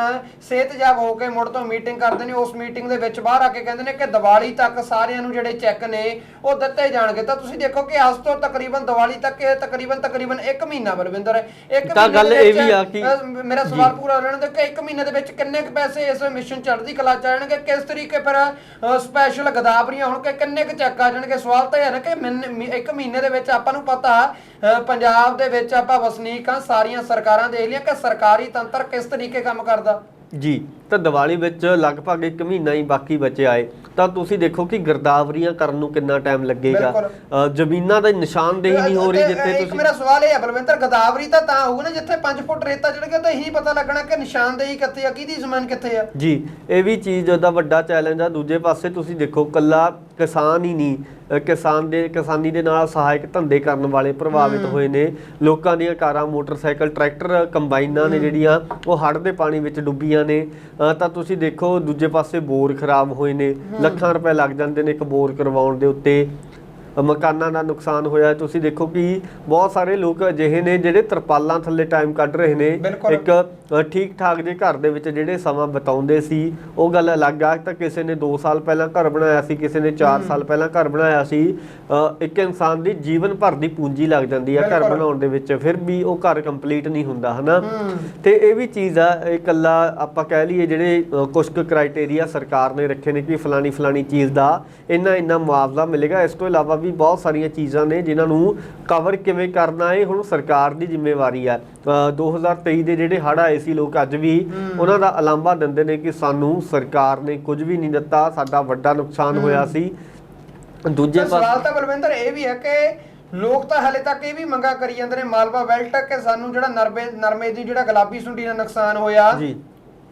ਸਿਹਤਯਾਬ ਹੋ ਕੇ ਮੁੜ ਤੋਂ ਮੀਟਿੰਗ ਕਰਦੇ ਨੇ ਉਸ ਮੀਟਿੰਗ ਦੇ ਵਿੱਚ ਬਾਹਰ ਆ ਕੇ ਕਹਿੰਦੇ ਨੇ ਕਿ ਦੀਵਾਲੀ ਤੱਕ ਸਾਰਿਆਂ ਨੂੰ ਜਿਹੜੇ ਚੈੱਕ ਨੇ ਉਹ ਦਿੱਤੇ ਜਾਣਗੇ ਤਾਂ ਤੁਸੀਂ ਦੇਖੋ ਕਿ ਅੱਜ ਤੋਂ ਤਕਰੀਬਨ ਦੀਵਾਲੀ ਤੱਕ ਇਹ ਤਕਰੀਬਨ ਤਕਰੀਬਨ 1 ਮਹੀਨਾ ਬਲਵਿੰਦਰ ਇੱਕ
ਤਾਂ ਗੱਲ
ਦੇ
ਇਹ ਵੀ ਆ ਕਿ-
ਮੇਰਾ। ਸਵਾਲ ਪੂਰਾ ਰਹਿਣ ਦਿਓ ਕਿ ਇੱਕ ਮਹੀਨੇ ਦੇ ਵਿੱਚ ਕਿੰਨੇ ਕੁ ਪੈਸੇ ਇਸ ਮਿਸ਼ਨ ਚੜ੍ਹਦੀ ਕਲਾ ਚ ਆਣਗੇ ਕਿਸ ਤਰੀਕੇ ਫਿਰ ਸਪੈਸ਼ਲ ਗਦਾਵਰੀਆਂ ਹੁਣ ਕਿ ਕਿੰਨੇ ਕੁ ਚੈੱਕ ਆ ਜਾਣਗੇ? ਸਵਾਲ ਤਾਂ ਇਹ ਨਾ ਕਿ ਮਹੀਨੇ- ਇੱਕ ਮਹੀਨੇ ਦੇ ਵਿੱਚ ਆਪਾਂ ਨੂੰ ਪਤਾ ਅ, ਪੰਜਾਬ ਦੇ ਵਿੱਚ ਆਪਾਂ ਵਸਨੀਕ ਹਾਂ ਸਾਰੀਆਂ ਸਰਕਾਰਾਂ ਦੇਖ ਲਿਆ ਕਿ ਸਰਕਾਰੀ ਤੰਤਰ ਕਿਸ ਤਰੀਕੇ ਕੰਮ ਕਰਦਾ?
ਜੀ। ਤਾਂ ਦੀਵਾਲੀ ਵਿੱਚ ਲਗਭਗ 1 ਮਹੀਨਾ ਹੀ ਬਾਕੀ ਬਚਿਆ ਏ। ਤਾਂ ਤੁਸੀਂ ਦੇਖੋ ਕਿ ਗਿਰਦਾਵਰੀਆਂ ਕਰਨ ਨੂੰ ਕਿੰਨਾ ਟਾਈਮ ਲੱਗੇਗਾ। ਜ਼ਮੀਨਾਂ ਦਾ ਨਿਸ਼ਾਨਦੇਹੀ ਨਹੀਂ ਹੋ ਰਹੀ ਜਿੱਥੇ ਤੁਸੀਂ
ਮੇਰਾ ਸਵਾਲ ਇਹ ਹੈ ਬਲਵਿੰਦਰ ਗਦਾਵਰੀ ਤਾਂ ਤਾਂ ਹੋਊਗਾ ਨਾ ਜਿੱਥੇ 5 ਫੁੱਟ ਰੇਤਾ ਚੜ ਗਿਆ ਤਾਂ ਇਹੀ ਪਤਾ ਲੱਗਣਾ ਕਿ ਨਿਸ਼ਾਨਦੇਹੀ ਕਿੱਥੇ ਆ ਕਿਹਦੀ ਜ਼ਮੀਨ ਕਿੱਥੇ ਆ?
ਜੀ ਇਹ ਵੀ ਚੀਜ਼ ਦਾ ਵੱਡਾ ਚੈਲੰਜ ਆ। ਦੂਜੇ ਪਾਸੇ ਤੁਸੀਂ ਦੇਖੋ ਕੱਲਾ ਕਿਸਾਨ ਹੀ ਨਹੀਂ ਕਿਸਾਨ ਦੇ ਕਿਸਾਨੀ ਦੇ ਨਾਲ ਸਹਾਇਕ ਧੰਦੇ ਕਰਨ ਵਾਲੇ ਪ੍ਰਭਾਵਿਤ ਹੋਏ ਨੇ। ਲੋਕਾਂ ਦੀਆਂ ਕਾਰਾਂ ਮੋਟਰਸਾਈਕਲ ਟਰੈਕਟਰ ਕੰਬਾਈਨਾਂ ਨੇ ਜਿਹੜੀਆਂ ਉਹ ਹੜ੍ਹ ਦੇ ਪਾਣੀ ਵਿੱਚ ਡੁੱਬੀਆਂ ਨੇ। ਤਾਂ ਤੁਸੀਂ ਦੇਖੋ ਦੂਜੇ ਪਾਸੇ ਬੋਰ ਖਰਾਬ ਹੋਏ ਨੇ ਲੱਖਾਂ ਰੁਪਏ ਲੱਗ ਜਾਂਦੇ ਨੇ ਇੱਕ ਬੋਰ ਕਰਵਾਉਣ ਦੇ ਉੱਤੇ। ਮਕਾਨਾਂ ਦਾ ਨੁਕਸਾਨ ਹੋਇਆ। ਤੁਸੀਂ ਦੇਖੋ ਕਿ ਬਹੁਤ ਸਾਰੇ ਲੋਕ ਅਜਿਹੇ ਨੇ ਜਿਹੜੇ ਤਰਪਾਲਾਂ ਥੱਲੇ ਟਾਈਮ ਕੱਢ ਰਹੇ ਨੇ। ਇੱਕ ਠੀਕ ਠਾਕ ਜੇ ਘਰ ਦੇ ਵਿੱਚ ਜਿਹੜੇ ਸਮਾਂ ਬਿਤਾਉਂਦੇ ਸੀ ਉਹ ਗੱਲ ਅਲੱਗ ਆ। ਤਾਂ ਕਿਸੇ ਨੇ 2 ਸਾਲ ਪਹਿਲਾਂ ਘਰ ਬਣਾਇਆ ਸੀ ਕਿਸੇ ਨੇ 4 ਸਾਲ ਪਹਿਲਾਂ ਘਰ ਬਣਾਇਆ ਸੀ। ਇੱਕ ਇਨਸਾਨ ਦੀ ਜੀਵਨ ਭਰ ਦੀ ਪੂੰਜੀ ਲੱਗ ਜਾਂਦੀ ਆ ਘਰ। ਬਣਾਉਣ ਦੇ ਵਿੱਚ। ਫਿਰ ਵੀ ਉਹ ਘਰ ਕੰਪਲੀਟ ਨਹੀਂ ਹੁੰਦਾ ਹਨਾ? ਤੇ ਇਹ ਵੀ ਚੀਜ਼ ਆ ਇਕੱਲਾ ਆਪਾਂ ਕਹਿ ਲਈਏ ਜਿਹੜੇ ਕੁਛ ਕੁ ਕ੍ਰਾਈਟੇਰੀਆ ਸਰਕਾਰ ਨੇ ਰੱਖੇ ਨੇ ਕਿ ਫਲਾਣੀ ਫਲਾਣੀ ਚੀਜ਼ ਦਾ ਇੰਨਾ ਇੰਨਾ ਮੁਆਵਜ਼ਾ ਮਿਲੇਗਾ। ਇਸ ਤੋਂ ਇਲਾਵਾ ਵੀ ਬਹੁਤ ਸਾਰੀਆਂ ਚੀਜ਼ਾਂ ਨੇ ਜਿਨ੍ਹਾਂ ਨੂੰ ਕਵਰ ਕਿਵੇਂ ਕਰਨਾ ਇਹ ਹੁਣ ਸਰਕਾਰ ਦੀ ਜ਼ਿੰਮੇਵਾਰੀ ਆ। ਅ, 2023 ਦੇ ਜਿਹੜੇ ਹੜ੍ਹ ਆਏ ਸੀ ਲੋਕ ਅੱਜ ਵੀ ਉਹਨਾਂ ਦਾ ਅਲਾਂਭਾ ਦਿੰਦੇ ਨੇ ਕਿ ਸਾਨੂੰ ਸਰਕਾਰ ਨੇ ਕੁਝ ਵੀ ਨਹੀਂ ਦਿੱਤਾ ਸਾਡਾ ਵੱਡਾ ਨੁਕਸਾਨ ਹੋਇਆ ਸੀ। ਦੂਜੇ ਪਾਸੇ
ਸਵਾਲ ਤਾਂ ਬਲਵਿੰਦਰ ਇਹ ਵੀ ਹੈ ਕਿ ਲੋਕ ਤਾਂ ਹਲੇ ਤੱਕ ਇਹ ਵੀ ਮੰਗਾ ਕਰੀ ਜਾਂਦੇ ਨੇ ਮਾਲਵਾ ਵੈਲਟ ਕਿ ਸਾਨੂੰ ਜਿਹੜਾ ਨਰਮੇ ਨਰਮੇ ਦੀ ਜਿਹੜਾ ਗੁਲਾਬੀ ਸੁੰਡੀ ਦਾ ਨੁਕਸਾਨ ਹੋਇਆ।
ਜੀ।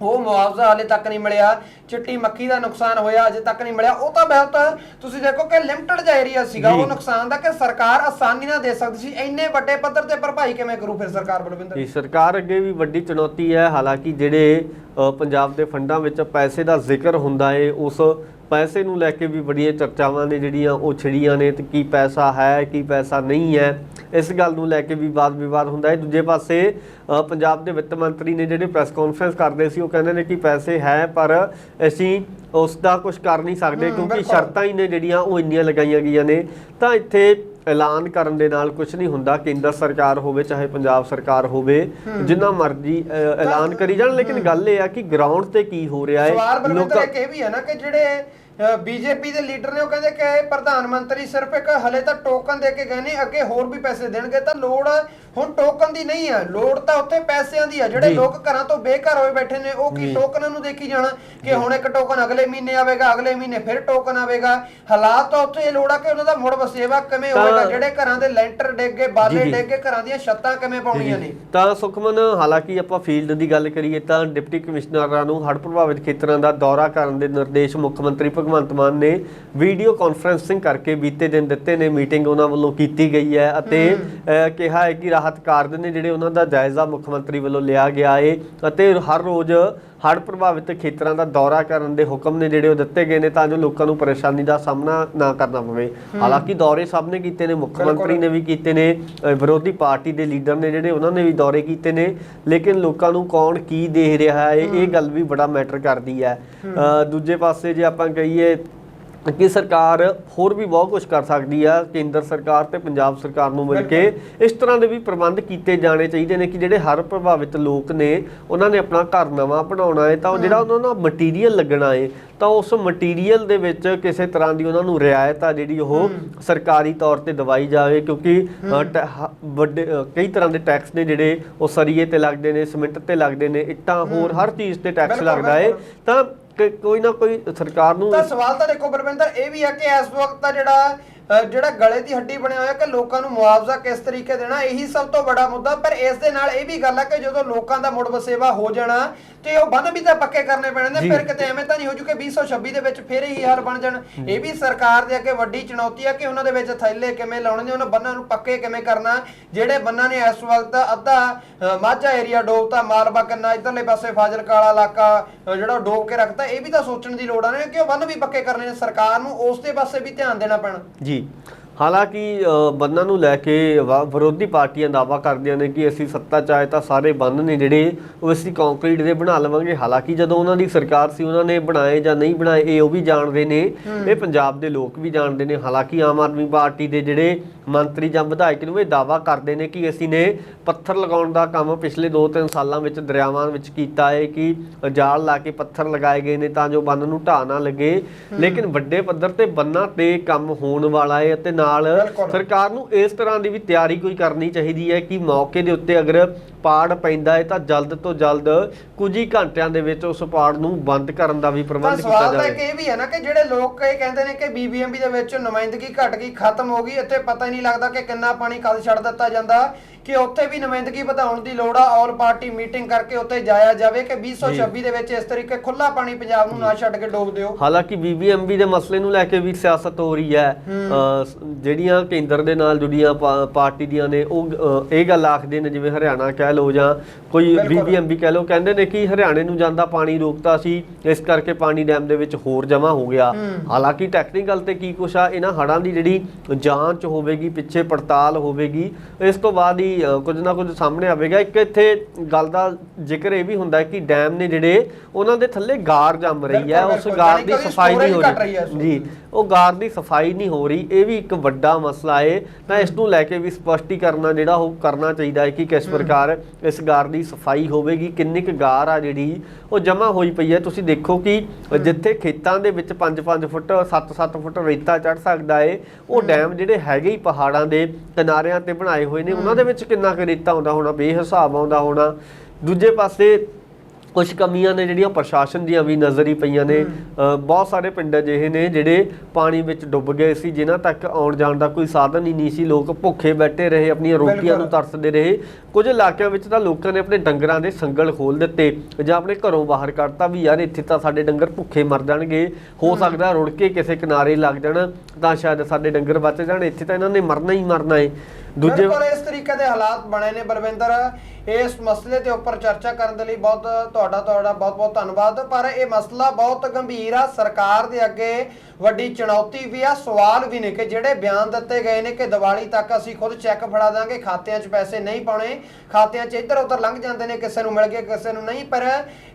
ਉਹ ਮੁਆਵਜ਼ਾ ਹਲੇ ਤੱਕ ਨਹੀਂ ਮਿਲਿਆ। ਚਿੱਟੀ ਮੱਖੀ ਦਾ ਨੁਕਸਾਨ ਹੋਇਆ ਅਜੇ ਤੱਕ ਨਹੀਂ ਮਿਲਿਆ। ਉਹ ਤਾਂ ਬਹੁਤ ਤੁਸੀਂ ਦੇਖੋ ਕਿ ਲਿਮਟਿਡ ਜਿਹਾ ਏਰੀਆ ਸੀਗਾ। ਉਹ ਨੁਕਸਾਨ ਦਾ ਕਿ ਸਰਕਾਰ ਆਸਾਨੀ ਨਾਲ ਦੇ ਸਕਦੀ ਸੀ। ਇੰਨੇ ਵੱਡੇ ਪੱਧਰ ਤੇ ਭਰਪਾਈ ਕਿਵੇਂ ਕਰੂ ਫਿਰ ਸਰਕਾਰ ਬਲਵਿੰਦਰ?
ਜੀ ਸਰਕਾਰ ਅੱਗੇ ਵੀ ਵੱਡੀ ਚੁਣੌਤੀ ਹੈ। ਹਾਲਾਂਕਿ ਜਿਹੜੇ ਪੰਜਾਬ ਦੇ ਫੰਡਾਂ ਵਿੱਚ ਪੈਸੇ ਦਾ ਜ਼ਿਕਰ ਹੁੰਦਾ ਏ ਉਸ ਪੈਸੇ ਨੂੰ ਲੈ ਕੇ ਵੀ ਬੜੀਆਂ ਚਰਚਾਵਾਂ ਨੇ ਜਿਹੜੀਆਂ ਉਹ ਛਿੜੀਆਂ ਨੇ ਤੇ ਕੀ ਪੈਸਾ ਹੈ ਕੀ ਪੈਸਾ ਨਹੀਂ ਹੈ ਇਸ ਗੱਲ ਨੂੰ ਲੈ ਕੇ ਵੀ ਵਾਦ ਵਿਵਾਦ ਹੁੰਦਾ ਹੈ ਦੂਜੇ ਪਾਸੇ ਪੰਜਾਬ ਦੇ ਵਿੱਤ ਮੰਤਰੀ ਨੇ ਜਿਹੜੇ ਪ੍ਰੈਸ ਕਾਨਫਰੰਸ ਕਰਦੇ ਸੀ ਉਹ ਕਹਿੰਦੇ ਨੇ ਕਿ ਪੈਸੇ ਹੈ ਪਰ ਅਸੀਂ ਉਸ ਦਾ ਕੁਝ ਕਰ ਨਹੀਂ ਸਕਦੇ ਕਿਉਂਕਿ। ਸ਼ਰਤਾਂ ਹੀ ਨੇ ਜਿਹੜੀਆਂ ਉਹ ਇੰਨੀਆਂ ਲਗਾਈਆਂ ਗਈਆਂ ਨੇ ਤਾਂ ਇੱਥੇ ਐਲਾਨ ਕਰਨ ਦੇ ਨਾਲ ਕੁਝ ਨਹੀਂ ਹੁੰਦਾ ਕੇਂਦਰ ਸਰਕਾਰ ਹੋਵੇ ਚਾਹੇ ਪੰਜਾਬ ਸਰਕਾਰ ਹੋਵੇ ਜਿੰਨਾ ਮਰਜ਼ੀ ਐਲਾਨ ਕਰੀ ਜਾਣ ਲੇਕਿਨ ਗੱਲ ਇਹ ਆ ਕਿ ਗਰਾਊਂਡ ਤੇ ਕੀ ਹੋ ਰਿਹਾ
ਸਵਾਲ
ਹੈ
ਬਲਵਿੰਦਰ ਇੱਕ ਇਹ ਵੀ ਹੈ ਨਾ ਕਿ ਜਿਹੜੇ ਬੀਜੇਪੀ ਦੇ ਲੀਡਰ ਨੇ ਉਹ ਕਹਿੰਦੇ ਕਿ ਪ੍ਰਧਾਨ ਮੰਤਰੀ ਸਿਰਫ ਇੱਕ ਹਲੇ ਤਾਂ ਟੋਕਨ ਦੇ ਕੇ ਗਏ ਨੇ ਅੱਗੇ ਹੋਰ ਵੀ ਪੈਸੇ ਦੇਣਗੇ ਤਾਂ ਲੋੜ ਹੁਣ ਟੋਕਨ ਦੀ ਨਹੀਂ ਹੈ ਲੋੜ ਤਾਂ ਉੱਥੇ ਪੈਸਿਆਂ ਦੀ ਆ ਜਿਹੜੇ। ਲੋਕ ਘਰਾਂ ਤੋਂ ਬੇਘਰ ਹੋਏ ਬੈਠੇ ਨੇ ਉਹ ਕੀ। ਟੋਕਨਾਂ ਨੂੰ ਦੇਖੀ ਜਾਣਾ ਕਿ ਹੁਣ ਇੱਕ ਟੋਕਨ ਅਗਲੇ ਮਹੀਨੇ ਆਵੇਗਾ ਅਗਲੇ ਮਹੀਨੇ ਫਿਰ ਟੋਕਨ ਆਵੇਗਾ ਹਾਲਾਤ ਤਾਂ ਉੱਥੇ ਇਹ ਲੋੜ ਆ ਕਿ ਉਹਨਾਂ ਦਾ ਮੁੜ ਵਸੇਵਾ ਕਿਵੇਂ ਹੋਵੇਗਾ ਜਿਹੜੇ ਘਰਾਂ ਦੇ ਲੈਂਟਰ ਡਿੱਗੇ ਬਾਲੇ
ਜੀ, ਜੀ।
ਡਿੱਗੇ ਘਰਾਂ ਦੀਆਂ ਛੱਤਾਂ ਕਿਵੇਂ ਪਾਉਣੀਆਂ ਨੇ
ਤਾਂ ਸੁਖਮਨ ਹਾਲਾਂਕਿ ਆਪਾਂ ਫੀਲਡ ਦੀ ਗੱਲ ਕਰੀਏ ਤਾਂ ਡਿਪਟੀ ਕਮਿਸ਼ਨਰਾਂ ਨੂੰ ਹੜ੍ਹ ਪ੍ਰਭਾਵਿਤ ਖੇਤਰਾਂ ਦਾ ਦੌਰਾ ਕਰਨ ਦੇ ਨਿਰਦੇਸ਼ ਮੁੱਖ ਮੰਤਰੀ ਭਗਵੰਤ ਮਾਨ ਨੇ ਵੀਡੀਓ ਕਾਨਫਰੰਸਿੰਗ ਕਰਕੇ ਬੀਤੇ ਦਿਨ ਦਿੱਤੇ ਨੇ ਮੀਟਿੰਗ ਉਹਨਾਂ ਵੱਲੋਂ ਕੀਤੀ ਗਈ ਹੈ ਅਤੇ ਕਿਹਾ ਹੈ ਕਿ ਰਾਹਤ ਕਾਰਜ ਨੇ ਜਿਹੜੇ ਉਹਨਾਂ ਦਾ ਜਾਇਜ਼ਾ ਮੁੱਖ ਮੰਤਰੀ ਵੱਲੋਂ ਲਿਆ ਗਿਆ ਹੈ ਅਤੇ ਹਰ ਰੋਜ਼ ਹੜ੍ਹ ਪ੍ਰਭਾਵਿਤ ਖੇਤਰਾਂ ਦਾ ਦੌਰਾ ਕਰਨ ਦੇ ਹੁਕਮ ਨੇ ਜਿਹੜੇ ਉਹ ਦਿੱਤੇ ਗਏ ਨੇ ਤਾਂ ਜੋ ਲੋਕਾਂ ਨੂੰ ਪਰੇਸ਼ਾਨੀ ਦਾ ਸਾਹਮਣਾ ਨਾ ਕਰਨਾ ਪਵੇ। ਹਾਲਾਂਕਿ ਦੌਰੇ ਸਭ ਨੇ ਕੀਤੇ ਨੇ ਮੁੱਖ। ਮੰਤਰੀ ਨੇ ਵੀ ਕੀਤੇ ਨੇ ਵਿਰੋਧੀ ਪਾਰਟੀ ਦੇ ਲੀਡਰ ਨੇ ਜਿਹੜੇ ਉਹਨਾਂ ਨੇ ਵੀ ਦੌਰੇ ਕੀਤੇ ਨੇ ਲੇਕਿਨ ਲੋਕਾਂ ਨੂੰ ਕੌਣ ਕੀ ਦੇਖ ਰਿਹਾ ਹੈ ਇਹ ਗੱਲ ਵੀ ਬੜਾ ਮੈਟਰ ਕਰਦੀ ਹੈ। ਦੂਜੇ ਪਾਸੇ ਜੇ ਆਪਾਂ ਕਹੀਏ ਕਿ ਸਰਕਾਰ ਹੋਰ ਵੀ ਬਹੁਤ ਕੁਝ ਕਰ ਸਕਦੀ ਆ ਕੇਂਦਰ ਸਰਕਾਰ ਤੇ ਪੰਜਾਬ ਸਰਕਾਰ ਨੂੰ ਮਿਲ ਕੇ ਇਸ ਤਰ੍ਹਾਂ ਦੇ ਵੀ ਪ੍ਰਬੰਧ ਕੀਤੇ ਜਾਣੇ ਚਾਹੀਦੇ ਨੇ ਕਿ ਜਿਹੜੇ ਹਰ ਪ੍ਰਭਾਵਿਤ ਲੋਕ ਨੇ ਉਹਨਾਂ ਨੇ ਆਪਣਾ ਘਰ ਨਵਾਂ ਬਣਾਉਣਾ ਹੈ ਤਾਂ ਉਹ ਜਿਹੜਾ ਉਹਨਾਂ ਦਾ ਮਟੀਰੀਅਲ ਲੱਗਣਾ ਹੈ ਤਾਂ ਉਸ ਮਟੀਰੀਅਲ ਦੇ ਵਿੱਚ ਕਿਸੇ ਤਰ੍ਹਾਂ ਦੀ ਉਹਨਾਂ ਨੂੰ ਰਿਆਇਤ ਆ ਜਿਹੜੀ ਉਹ ਸਰਕਾਰੀ ਤੌਰ ਤੇ ਦਵਾਈ ਜਾਵੇ ਕਿਉਂਕਿ ਵੱਡੇ ਕਈ ਤਰ੍ਹਾਂ ਦੇ ਟੈਕਸ ਨੇ ਜਿਹੜੇ ਉਹ ਸਰੀਏ ਤੇ ਲੱਗਦੇ ਨੇ ਸਿਮੈਂਟ ਤੇ ਲੱਗਦੇ ਨੇ ਇੱਟਾਂ ਹੋਰ ਹਰ ਚੀਜ਼ ਤੇ ਟੈਕਸ ਲੱਗਦਾ ਹੈ। ਤਾਂ ਕ- ਕੋਈ ਨਾ ਕੋਈ ਸਰਕਾਰ ਨੂੰ
ਤਾਂ ਸਵਾਲ ਤਾਂ ਦੇਖੋ ਬਲਵਿੰਦਰ ਇਹ ਵੀ ਹੈ ਕਿ ਇਸ ਵਕਤ ਤਾਂ ਜਿਹੜਾ ਜਿਹੜਾ ਗਲੇ ਦੀ ਹੱਡੀ ਬਣਿਆ ਹੋਇਆ ਕਿ ਲੋਕਾਂ ਨੂੰ ਮੁਆਵਜ਼ਾ ਕਿਸ ਤਰੀਕੇ ਦੇਣਾ ਇਹੀ ਸਭ ਤੋਂ ਵੱਡਾ ਮੁੱਦਾ। ਪਰ ਇਸ ਦੇ ਨਾਲ ਇਹ ਵੀ ਗੱਲ ਹੈ ਕਿ ਜਦੋਂ ਲੋਕਾਂ ਦਾ ਮੁੜ ਵਸੇਵਾ ਹੋ ਜਾਣਾ ਤੇ ਉਹ ਬੰਦ ਵੀ ਤਾਂ ਪੱਕੇ ਕਰਨੇ ਪੈਣੇ ਨੇ। ਫਿਰ ਕਿਤੇ ਐਵੇਂ ਤਾਂ ਨਹੀਂ ਹੋ ਜੂ ਕਿ 2026 ਦੇ ਵਿੱਚ ਫਿਰ ਇਹੀ ਹਾਲ ਬਣ ਜਾਣ। ਇਹ ਵੀ ਸਰਕਾਰ ਦੇ ਅੱਗੇ ਵੱਡੀ ਚੁਣੌਤੀ ਹੈ ਕਿ ਉਹਨਾਂ ਦੇ ਵਿੱਚ ਥੈਲੇ ਕਿਵੇਂ ਲਾਉਣੇ ਨੇ ਉਹਨਾਂ ਬੰਨਾਂ ਨੂੰ ਪੱਕੇ ਕਿਵੇਂ ਕਰਨਾ ਜਿਹੜੇ ਬੰਨਾਂ ਨੇ ਇਸ ਵਕਤ ਅੱਧਾ ਮਾਝਾ ਏਰੀਆ ਡੋਬਤਾ ਮਾਲਵਾ ਕੰਨਾ ਇਧਰਲੇ ਪਾਸੇ ਫਾਜ਼ਿਲਕਾ ਵਾਲਾ ਇਲਾਕਾ ਜਿਹੜਾ ਡੋਬ ਕੇ ਰੱਖਤਾ ਇਹ ਵੀ ਤਾਂ ਸੋਚਣ ਦੀ ਲੋੜ ਆ ਨੇ ਕਿ ਉਹ ਬੰਨ ਵੀ ਪੱਕੇ ਕਰਨੇ ਨੇ ਸਰਕਾਰ ਨੂੰ ਉਸ ਦੇ ਪਾਸੇ ਵੀ ਧਿਆਨ ਦੇਣਾ ਪੈਣਾ।
ਜੀ। ਹਾਲਾਂਕਿ ਅ, ਬੰਨਾਂ ਨੂੰ ਲੈ ਕੇ ਵਿਰੋਧੀ ਪਾਰਟੀਆਂ ਦਾਵਾ ਕਰਦੀਆਂ ਨੇ ਕਿ ਅਸੀਂ ਸੱਤਾ ਚ ਆਏ ਤਾਂ ਸਾਰੇ ਬੰਨ ਨੇ ਜਿਹੜੇ ਉਹ ਅਸੀਂ ਕੰਕਰੀਟ ਦੇ ਬਣਾ ਲਵਾਂਗੇ। ਹਾਲਾਂਕਿ ਜਦੋਂ ਉਹਨਾਂ ਦੀ ਸਰਕਾਰ ਸੀ ਉਹਨਾਂ ਨੇ ਬਣਾਏ ਜਾਂ ਨਹੀਂ ਬਣਾਏ ਇਹ ਉਹ ਵੀ ਜਾਣਦੇ ਨੇ। ਇਹ ਪੰਜਾਬ ਦੇ ਲੋਕ ਵੀ ਜਾਣਦੇ ਨੇ। ਹਾਲਾਂਕਿ ਆਮ ਆਦਮੀ ਪਾਰਟੀ ਦੇ ਜਿਹੜੇ ਮੰਤਰੀ ਜਾਂ ਵਿਧਾਇਕ ਨੂੰ ਇਹ ਦਾਵਾ ਕਰਦੇ ਨੇ ਕਿ ਅਸੀਂ ਨੇ ਪੱਥਰ ਲਗਾਉਣ ਦਾ ਕੰਮ ਪਿਛਲੇ 2-3 ਸਾਲਾਂ ਵਿੱਚ ਦਰਿਆਵਾਂ ਵਿੱਚ ਕੀਤਾ ਹੈ ਕਿ ਜਾਲ ਲਾ ਕੇ ਪੱਥਰ ਲਗਾਏ ਗਏ ਨੇ ਤਾਂ ਜੋ ਬੰਨ ਨੂੰ ਢਾਹ ਨਾ ਲੱਗੇ। ਲੇਕਿਨ ਵੱਡੇ ਪੱਧਰ ਤੇ ਬੰਨਾਂ ਤੇ ਕੰਮ ਹੋਣ ਵਾਲਾ ਹੈ ਅਤੇ ਨਾਲ। ਸਰਕਾਰ ਨੂੰ ਇਸ ਤਰ੍ਹਾਂ ਦੀ ਵੀ ਤਿਆਰੀ ਕੋਈ ਕਰਨੀ ਚਾਹੀਦੀ ਹੈ ਕਿ ਮੌਕੇ ਦੇ ਉੱਤੇ ਅਗਰ ਪਾੜ ਪੈਂਦਾ ਹੈ ਤਾਂ ਜਲਦ ਤੋਂ ਜਲਦ ਕੁਝ ਹੀ ਘੰਟਿਆਂ ਦੇ ਵਿੱਚ ਉਸ ਪਾੜ ਨੂੰ ਬੰਦ ਕਰਨ ਦਾ ਵੀ ਪ੍ਰਬੰਧ ਕੀਤਾ
ਸਵਾਲ ਤਾਂ
ਜਾਵੇ।
ਇਹ ਵੀ ਹੈ ਨਾ ਕਿ ਜਿਹੜੇ ਲੋਕ ਇਹ ਕਹਿੰਦੇ ਨੇ ਕਿ ਬੀਬੀਐਮਬੀ ਦੇ ਵਿੱਚ ਨੁਮਾਇੰਦਗੀ ਘਟ ਗਈ ਖਤਮ ਹੋ ਗਈ ਇੱਥੇ ਪਤਾ ਹੀ ਨਹੀਂ ਲੱਗਦਾ ਕਿ ਕਿੰਨਾ ਪਾਣੀ ਕਦ ਛੱਡ ਦਿੱਤਾ ਜਾਂਦਾ। ਕਿ ਉੱਥੇ ਵੀ ਨੁਮਾਇੰਦਗੀ ਵਧਾਉਣ ਦੀ ਲੋੜ ਆ ਆਲ ਪਾਰਟੀ ਮੀਟਿੰਗ ਕਰਕੇ ਉੱਥੇ ਜਾਇਆ ਜਾਵੇ ਕਿ 2026 ਦੇ ਵਿੱਚ ਇਸ ਤਰੀਕੇ ਖੁੱਲਾ ਪਾਣੀ ਪੰਜਾਬ ਨੂੰ ਨਾ ਛੱਡ ਕੇ ਡੋਬ ਦਿਓ।
ਹਾਲਾਂਕਿ ਬੀਬੀਐਮਬੀ ਦੇ ਮਸਲੇ ਨੂੰ ਲੈ ਕੇ ਵੀ ਸਿਆਸਤ ਹੋ ਰਹੀ ਹੈ। ਜਿਹੜੀਆਂ ਕੇਂਦਰ ਦੇ ਨਾਲ ਜੁੜੀਆਂ ਪਾਰਟੀ ਦੀਆਂ ਨੇ ਉਹ ਇਹ ਗੱਲ ਆਖਦੇ ਨੇ ਜਿਵੇਂ ਹਰਿਆਣਾ ਕਹਿ ਲਓ ਜਾਂ ਕੋਈ। ਬੀਬੀਐਮਬੀ ਕਹਿ ਲਓ ਕਹਿੰਦੇ ਨੇ ਕਿ ਹਰਿਆਣੇ ਨੂੰ ਜਾਂਦਾ ਪਾਣੀ ਰੋਕਤਾ ਸੀ ਇਸ ਕਰਕੇ ਪਾਣੀ ਡੈਮ ਦੇ ਵਿੱਚ ਹੋਰ ਜਮ੍ਹਾਂ ਹੋ ਗਿਆ। ਹਾਲਾਂਕਿ ਟੈਕਨੀਕਲ ਤੇ ਕੀ ਕੁਛ ਆ ਇਹਨਾਂ ਹੜ੍ਹਾਂ ਦੀ ਜਿਹੜੀ ਜਾਂਚ ਹੋਵੇਗੀ ਪਿੱਛੇ ਪੜਤਾਲ ਹੋਵੇਗੀ ਇਸ ਤੋਂ ਬਾਅਦ ਹੀ ਕੁਝ ਨਾ ਕੁਝ ਸਾਹਮਣੇ ਆਵੇਗਾ। ਇੱਕ ਇੱਥੇ ਗੱਲ ਦਾ ਜ਼ਿਕਰ ਇਹ ਵੀ ਹੁੰਦਾ ਕਿ ਡੈਮ ਨੇ ਜਿਹੜੇ ਉਹਨਾਂ ਦੇ ਥੱਲੇ ਗਾਰ ਜੰਮ ਰਹੀ ਹੈ। ਉਸ। ਗਾਰ ਦੀ ਸਫ਼ਾਈ ਨਹੀਂ ਹੋ
ਰਹੀ।
ਜੀ ਉਹ ਗਾਰ ਦੀ ਸਫ਼ਾਈ ਨਹੀਂ ਹੋ ਰਹੀ। ਇਹ ਵੀ ਇੱਕ ਵੱਡਾ ਮਸਲਾ ਹੈ। ਤਾਂ ਇਸ ਨੂੰ ਲੈ ਕੇ ਵੀ ਸਪਸ਼ਟੀਕਰਨ ਜਿਹੜਾ ਉਹ ਕਰਨਾ ਚਾਹੀਦਾ ਹੈ ਕਿ ਕਿਸ ਪ੍ਰਕਾਰ ਇਸ ਗਾਰ ਦੀ ਸਫ਼ਾਈ ਹੋਵੇਗੀ ਕਿੰਨੀ ਕੁ ਗਾਰ ਆ ਜਿਹੜੀ ਉਹ ਜਮ੍ਹਾਂ ਹੋਈ ਪਈ ਹੈ। ਤੁਸੀਂ ਦੇਖੋ ਕਿ ਜਿੱਥੇ ਖੇਤਾਂ ਦੇ ਵਿੱਚ 5-5 ਫੁੱਟ 7-7 ਫੁੱਟ ਰੇਤਾ ਚੜ ਸਕਦਾ ਹੈ ਉਹ ਡੈਮ ਜਿਹੜੇ ਹੈਗੇ ਹੀ ਪਹਾੜਾਂ ਦੇ ਕਿਨਾਰਿਆਂ ਤੇ ਬਣਾਏ ਹੋਏ ਨੇ ਉਹਨਾਂ ਦੇ ਵਿੱਚ ਕਿੰਨਾ ਕੁ ਰੇਤਾ ਆਉਂਦਾ ਹੋਣਾ ਬੇਹਿਸਾਬ ਆਉਂਦਾ ਹੋਣਾ। ਦੂਜੇ ਪਾਸੇ ਕੁਝ ਕਮੀਆਂ ਨੇ ਜਿਹੜੀਆਂ ਪ੍ਰਸ਼ਾਸਨ ਦੀਆਂ ਵੀ ਨਜ਼ਰ ਹੀ ਪਈਆਂ ਨੇ। ਬਹੁਤ ਸਾਰੇ ਪਿੰਡ ਅਜਿਹੇ ਨੇ ਜਿਹੜੇ ਪਾਣੀ ਵਿੱਚ ਡੁੱਬ ਗਏ ਸੀ ਜਿਨ੍ਹਾਂ ਤੱਕ ਆਉਣ ਜਾਣ ਦਾ ਕੋਈ ਸਾਧਨ ਹੀ ਨਹੀਂ ਸੀ। ਲੋਕ ਭੁੱਖੇ ਬੈਠੇ ਰਹੇ ਆਪਣੀਆਂ ਰੋਟੀਆਂ ਨੂੰ। ਤਰਸਦੇ ਰਹੇ। ਕੁਝ ਇਲਾਕਿਆਂ ਵਿੱਚ ਤਾਂ ਲੋਕਾਂ ਨੇ ਆਪਣੇ ਡੰਗਰਾਂ ਦੇ ਸੰਗਲ ਖੋਲ ਦਿੱਤੇ ਜਾਂ ਆਪਣੇ ਘਰੋਂ ਬਾਹਰ ਕੱਢਤਾ ਵੀ ਯਾਰ ਇੱਥੇ ਤਾਂ ਸਾਡੇ ਡੰਗਰ ਭੁੱਖੇ ਮਰ ਜਾਣਗੇ। ਹੋ ਸਕਦਾ ਰੁੜ ਕੇ ਕਿਸੇ ਕਿਨਾਰੇ ਲੱਗ ਜਾਣ ਤਾਂ ਸ਼ਾਇਦ ਸਾਡੇ ਡੰਗਰ ਬਚ ਜਾਣ। ਇੱਥੇ ਤਾਂ ਇਹਨਾਂ ਨੇ ਮਰਨਾ ਹੀ ਮਰਨਾ ਹੈ ਦੂਜੇ
ਬਿਲਕੁਲ ਇਸ ਤਰੀਕੇ ਦੇ ਹਾਲਾਤ ਬਣੇ ਨੇ ਬਲਵਿੰਦਰ। ਇਸ ਮਸਲੇ ਦੇ ਉੱਪਰ ਚਰਚਾ ਕਰਨ ਦੇ ਲਈ ਬਹੁਤ ਤੁਹਾਡਾ ਤੁਹਾਡਾ ਬਹੁਤ ਬਹੁਤ ਧੰਨਵਾਦ। ਪਰ ਇਹ ਮਸਲਾ ਬਹੁਤ ਗੰਭੀਰ ਆ। ਸਰਕਾਰ ਦੇ ਅੱਗੇ ਵੱਡੀ ਚੁਣੌਤੀ ਵੀ ਆ, ਸਵਾਲ ਵੀ ਨੇ ਕਿ ਜਿਹੜੇ ਬਿਆਨ ਦਿੱਤੇ ਗਏ ਨੇ ਕਿ ਦੀਵਾਲੀ ਤੱਕ ਅਸੀਂ ਖੁਦ ਚੈੱਕ ਫੜਾ ਦਾਂਗੇ, ਖਾਤਿਆਂ 'ਚ ਪੈਸੇ ਨਹੀਂ ਪਾਉਣੇ, ਖਾਤਿਆਂ 'ਚ ਇੱਧਰ ਉੱਧਰ ਲੰਘ ਜਾਂਦੇ ਨੇ, ਕਿਸੇ ਨੂੰ ਮਿਲ ਗਏ, ਕਿਸੇ ਨੂੰ ਨਹੀਂ। ਪਰ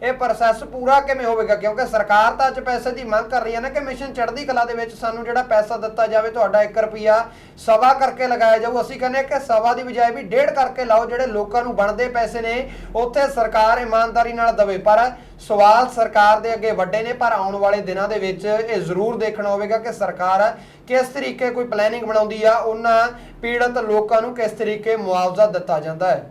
ਇਹ ਪ੍ਰੋਸੈਸ ਪੂਰਾ ਕਿਵੇਂ ਹੋਵੇਗਾ? ਕਿਉਂਕਿ ਸਰਕਾਰ ਤਾਂ ਅੱਜ ਪੈਸੇ ਦੀ ਮੰਗ ਕਰ ਰਹੀ ਹੈ ਨਾ ਕਿ ਮਿਸ਼ਨ ਚੜ੍ਹਦੀ ਕਲਾ ਦੇ ਵਿੱਚ ਸਾਨੂੰ ਜਿਹੜਾ ਪੈਸਾ ਦਿੱਤਾ ਜਾਵੇ, ਤੁਹਾਡਾ 1 ਰੁਪਿਆ ਸਵਾ ਕਰਕੇ ਲਗਾਇਆ ਜਾਊ। ਅਸੀਂ ਕਹਿੰਦੇ ਕਿ ਸਵਾ ਦੀ ਬਜਾਏ ਵੀ ਡੇਢ ਕਰਕੇ ਲਾਓ ਜਿਹੜੇ ਲੋਕਾਂ ਨੂੰ ਬਣਦੇ ਪੈਸੇ ਨੇ, ਉੱਥੇ ਸਰਕਾਰ ਇਮਾਨਦਾਰੀ ਨਾਲ ਦਵੇ। ਪਰ ਸਵਾਲ ਸਰਕਾਰ ਦੇ ਅੱਗੇ ਵੱਡੇ ਨੇ, ਪਰ ਆਉਣ ਵਾਲੇ ਦਿਨਾਂ ਦੇ ਵਿੱਚ ਇਹ ਜ਼ਰੂਰ ਦੇਖਣਾ ਹੋਵੇਗਾ ਕਿ ਸਰਕਾਰ ਕਿਸ ਤਰੀਕੇ ਕੋਈ ਪਲੈਨਿੰਗ ਬਣਾਉਂਦੀ ਆ, ਉਹਨਾਂ ਪੀੜਤ ਲੋਕਾਂ ਨੂੰ ਕਿਸ ਤਰੀਕੇ ਮੁਆਵਜ਼ਾ ਦਿੱਤਾ ਜਾਂਦਾ ਹੈ।